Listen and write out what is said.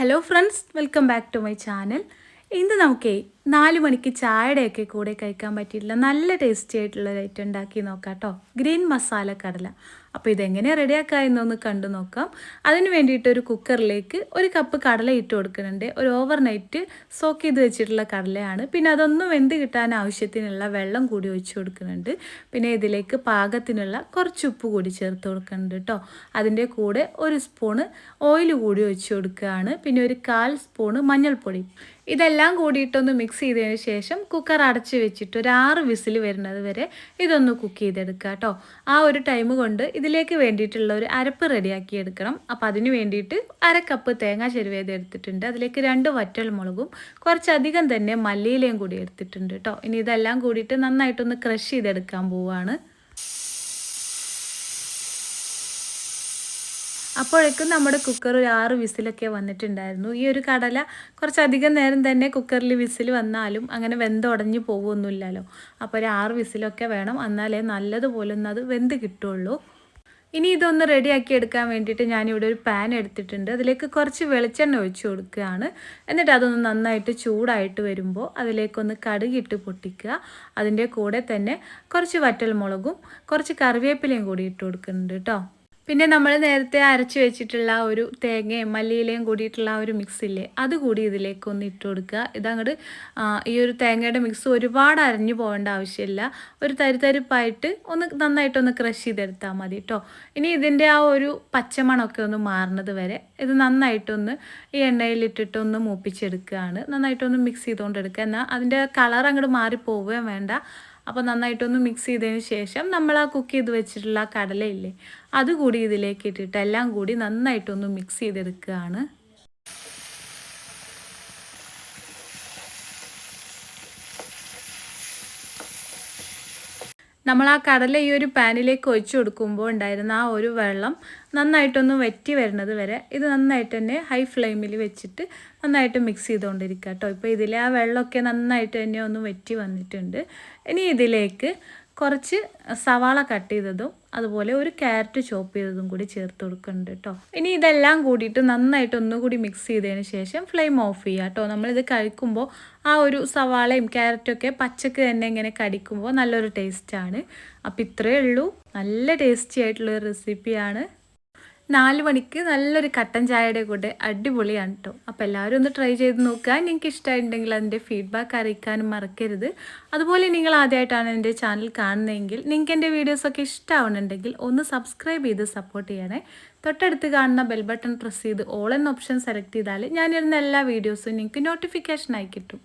Hello friends welcome back to my channel ഇന്ന് നമുക്കേ നാല് മണിക്ക് ചായയുടെയൊക്കെ കൂടെ കഴിക്കാൻ പറ്റിയിട്ടില്ല. നല്ല ടേസ്റ്റി ആയിട്ടുള്ള ഐറ്റം ഉണ്ടാക്കി നോക്കാം കേട്ടോ ഗ്രീൻ മസാല കടല. അപ്പോൾ ഇതെങ്ങനെ റെഡിയാക്കുക എന്നൊന്ന് കണ്ടു നോക്കാം. അതിന് വേണ്ടിയിട്ട് ഒരു കുക്കറിലേക്ക് ഒരു കപ്പ് കടല ഇട്ട് കൊടുക്കുന്നുണ്ട്. ഒരു ഓവർ നൈറ്റ് സോക്ക് ചെയ്ത് വെച്ചിട്ടുള്ള കടലയാണ്. പിന്നെ അതൊന്നും വെന്ത് കിട്ടാൻ ആവശ്യത്തിനുള്ള വെള്ളം കൂടി ഒഴിച്ചു കൊടുക്കുന്നുണ്ട്. പിന്നെ ഇതിലേക്ക് പാകത്തിനുള്ള കുറച്ച് ഉപ്പ് കൂടി ചേർത്ത് കൊടുക്കുന്നുണ്ട് കേട്ടോ അതിന്റെ കൂടെ ഒരു സ്പൂണ് ഓയിൽ കൂടി ഒഴിച്ചു കൊടുക്കുകയാണ്. പിന്നെ ഒരു കാൽ സ്പൂണ് മഞ്ഞൾപ്പൊടി. ഇതെല്ലാം കൂടിയിട്ടൊന്ന് മിക്സ് ചെയ്തതിന് ശേഷം കുക്കർ അടച്ച് വെച്ചിട്ട് ഒരു ആറ് വിസിൽ വരുന്നത് വരെ ഇതൊന്ന് കുക്ക് ചെയ്തെടുക്കുക കേട്ടോ. ആ ഒരു ടൈം കൊണ്ട് ഇതിലേക്ക് വേണ്ടിയിട്ടുള്ള ഒരു അരപ്പ് റെഡിയാക്കി എടുക്കണം. അപ്പം അതിന് വേണ്ടിയിട്ട് അര കപ്പ് തേങ്ങ ചെരുവേത് എടുത്തിട്ടുണ്ട്. അതിലേക്ക് രണ്ട് വറ്റൽ മുളകും കുറച്ചധികം തന്നെ മല്ലിയിലയും കൂടി എടുത്തിട്ടുണ്ട് കേട്ടോ. ഇനി ഇതെല്ലാം കൂടിയിട്ട് നന്നായിട്ടൊന്ന് ക്രഷ് ചെയ്തെടുക്കാൻ പോവുകയാണ് അപ്പോഴേക്കും നമ്മുടെ കുക്കർ ഒരു ആറ് വിസിലൊക്കെ വന്നിട്ടുണ്ടായിരുന്നു. ഈ ഒരു കടല കുറച്ചധികം നേരം തന്നെ കുക്കറിൽ വിസിൽ വന്നാലും അങ്ങനെ വെന്തുടഞ്ഞ് പോകുമൊന്നുമില്ലല്ലോ അപ്പോൾ ഒരു ആറ് വിസിലൊക്കെ വേണം. എന്നാലേ നല്ലതുപോലെ ഒന്ന് അത് വെന്ത് കിട്ടുള്ളൂ. ഇനി ഇതൊന്ന് റെഡിയാക്കി എടുക്കാൻ വേണ്ടിയിട്ട് ഞാനിവിടെ ഒരു പാൻ എടുത്തിട്ടുണ്ട്. അതിലേക്ക് കുറച്ച് വെളിച്ചെണ്ണ ഒഴിച്ചു കൊടുക്കുകയാണ്. എന്നിട്ട് അതൊന്ന് നന്നായിട്ട് ചൂടായിട്ട് വരുമ്പോൾ അതിലേക്കൊന്ന് കടുകിട്ട് പൊട്ടിക്കുക. അതിന്റെ കൂടെ തന്നെ കുറച്ച് വറ്റൽമുളകും കുറച്ച് കറിവേപ്പിലയും കൂടി ഇട്ട് കൊടുക്കുന്നുണ്ട് കേട്ടോ. പിന്നെ നമ്മൾ നേരത്തെ അരച്ച് വെച്ചിട്ടുള്ള ഒരു തേങ്ങയും മല്ലിയിലയും കൂടിയിട്ടുള്ള ഒരു മിക്സ് ഇല്ലേ അത് കൂടി ഇതിലേക്ക് ഒന്ന് ഇട്ട് കൊടുക്കുക. ഇതങ്ങോട്ട് ഈ ഒരു തേങ്ങയുടെ മിക്സ് ഒരുപാട് അരഞ്ഞു പോകേണ്ട ആവശ്യമില്ല. ഒരു തരിതരിപ്പായിട്ട് ഒന്ന് നന്നായിട്ടൊന്ന് ക്രഷ് ചെയ്തെടുത്താൽ മതി കേട്ടോ ഇനി ഇതിന്റെ ആ ഒരു പച്ചമണമൊക്കെ ഒന്ന് മാറുന്നത് വരെ ഇത് നന്നായിട്ടൊന്ന് ഈ എണ്ണയിൽ ഒന്ന് മൂപ്പിച്ചെടുക്കുകയാണ്. നന്നായിട്ടൊന്ന് മിക്സ് ചെയ്തുകൊണ്ടെടുക്കുക. എന്നാൽ അതിന്റെ കളർ അങ്ങോട്ട് മാറിപ്പോവുകയും വേണ്ട. അപ്പോൾ നന്നായിട്ടൊന്ന് മിക്സ് ചെയ്തതിന് ശേഷം നമ്മൾ ആ കുക്ക് ചെയ്ത് വെച്ചിട്ടുള്ള കടലയില്ലേ അതുകൂടി ഇതിലേക്ക് ഇട്ടിട്ട് എല്ലാം കൂടി നന്നായിട്ടൊന്ന് മിക്സ് ചെയ്തെടുക്കുകയാണ്. നമ്മൾ ആ കടല ഈ ഒരു പാനിലേക്ക് ഒഴിച്ചു കൊടുക്കുമ്പോൾ ഉണ്ടായിരുന്ന ആ ഒരു വെള്ളം നന്നായിട്ടൊന്ന് വറ്റി വരുന്നത് വരെ ഇത് നന്നായിട്ട് തന്നെ ഹൈ ഫ്ലെയിമിൽ വെച്ചിട്ട് നന്നായിട്ട് മിക്സ് ചെയ്തുകൊണ്ടിരിക്കുക കേട്ടോ. ഇപ്പോൾ ഇതിലെ ആ വെള്ളമൊക്കെ നന്നായിട്ട് തന്നെ ഒന്ന് വറ്റി വന്നിട്ടുണ്ട്. ഇനി ഇതിലേക്ക് കുറച്ച് സവാള കട്ട് ചെയ്തതും അതുപോലെ ഒരു ക്യാരറ്റ് ചോപ്പ് ചെയ്തതും കൂടി ചേർത്ത് കൊടുക്കുന്നുണ്ട് കേട്ടോ. ഇനി ഇതെല്ലാം കൂടിയിട്ട് നന്നായിട്ട് ഒന്നുകൂടി മിക്സ് ചെയ്തതിന് ശേഷം ഫ്ലെയിം ഓഫ് ചെയ്യുക കേട്ടോ. നമ്മളിത് കഴിക്കുമ്പോൾ ആ ഒരു സവാളയും ക്യാരറ്റൊക്കെ പച്ചക്ക് തന്നെ ഇങ്ങനെ കടിക്കുമ്പോൾ നല്ലൊരു ടേസ്റ്റാണ് അപ്പോൾ ഇത്രയേ ഉള്ളൂ. നല്ല ടേസ്റ്റി ആയിട്ടുള്ളൊരു റെസിപ്പിയാണ് നാല് മണിക്ക് നല്ലൊരു കട്ടൻ ചായയുടെ കൂടെ അടിപൊളിയാണ് കേട്ടോ അപ്പോൾ എല്ലാവരും ഒന്ന് ട്രൈ ചെയ്ത് നോക്കുക. നിങ്ങൾക്ക് ഇഷ്ടമായിട്ടുണ്ടെങ്കിൽ അതിന്റെ ഫീഡ്ബാക്ക് അറിയിക്കാനും മറക്കരുത്. അതുപോലെ നിങ്ങൾ ആദ്യമായിട്ടാണ് എന്റെ ചാനൽ കാണുന്നതെങ്കിൽ നിങ്ങൾക്ക് എന്റെ വീഡിയോസൊക്കെ ഇഷ്ടമാവണമെങ്കിൽ ഒന്ന് സബ്സ്ക്രൈബ് ചെയ്ത് സപ്പോർട്ട് ചെയ്യണേ. തൊട്ടടുത്ത് കാണുന്ന ബെൽ ബട്ടൺ പ്രസ് ചെയ്ത് ഓൾ എന്ന ഓപ്ഷൻ സെലക്ട് ചെയ്താൽ ഞാനിരുന്ന എല്ലാ വീഡിയോസും നിങ്ങൾക്ക് നോട്ടിഫിക്കേഷനായി കിട്ടും.